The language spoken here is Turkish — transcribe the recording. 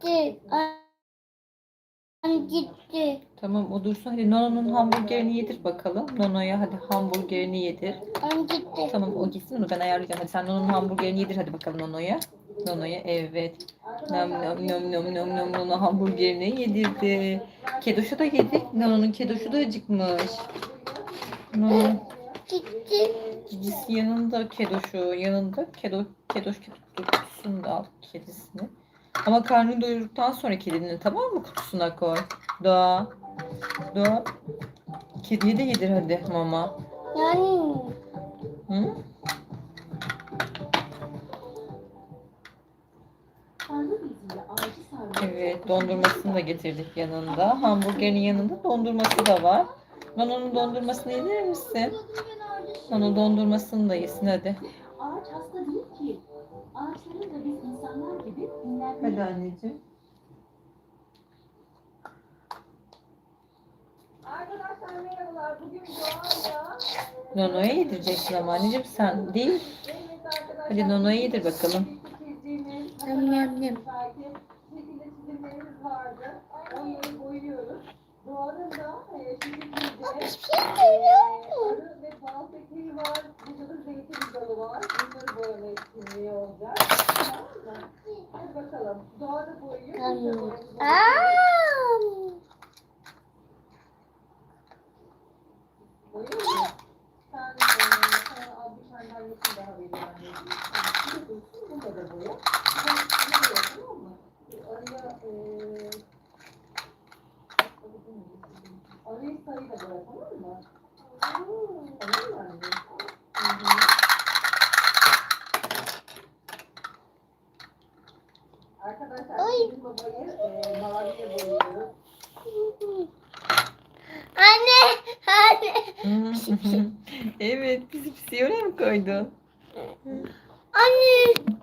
gitti. An gitti. Tamam o dursun. Hadi Nono'nun hamburgerini yedir bakalım. Nono'ya hadi hamburgerini yedir. An gitti. Tamam o gitsin onu ben ayarlayacağım. Hadi sen Nono'nun hamburgerini yedir hadi bakalım Nono'ya. Nono'ya evet. Nam nam nam nam nam nam Nono hamburgerini yedirdi. Kedoş'a da yedik. Nono'nun Kedoş'u da acıkmış. Nono Gitti. cicisi yanında Kedoş'u yanında. Kedo, Kedoş kutusunu da al kedisini. Ama karnını doyurduktan sonra kedinin tamam mı kutusuna koy. Doğa. Doğa. Kediye de yedir hadi mama. Yani Hı? Evet, dondurmasını da getirdik yanında. Hamburgerin yanında dondurması da var. Nono'nun dondurmasını yer misin? Nono dondurmasını da yesin hadi. Ağaç hasta değil ki. Ağaçların da biz insanlar dinlenme Hadi anneciğim. Arkadaşlar merhabalar. Bugün doğayla Nono'ya yedireceksin ama anneciğim sen değil. Hadi Nono'ya yedir bakalım. Çizimlerimiz vardı. Onları boyuyoruz. Doğanın da e, şekilde şey görüyor musun? arı ve bal peteği var. Burada da zeytin dalı var. Bunları boyama etkinliği olacak. Tamam mı? Hadi bakalım. Biz de Tamam. Boyuyor musun? Sen, sana al bir tane daha vereyim anneciğim. Şurada dursun, burada da boya. Sen bunu boya, tamam mı? Araya, e, arayı sarıyla boya, tamam mı? Tamam mı anne? Hı hı. Arkadaşlar, bizim babayı e, maviye boyuyoruz. Anne. Anne. evet, bizi pisiye oraya mı koydun? Anne. Mı?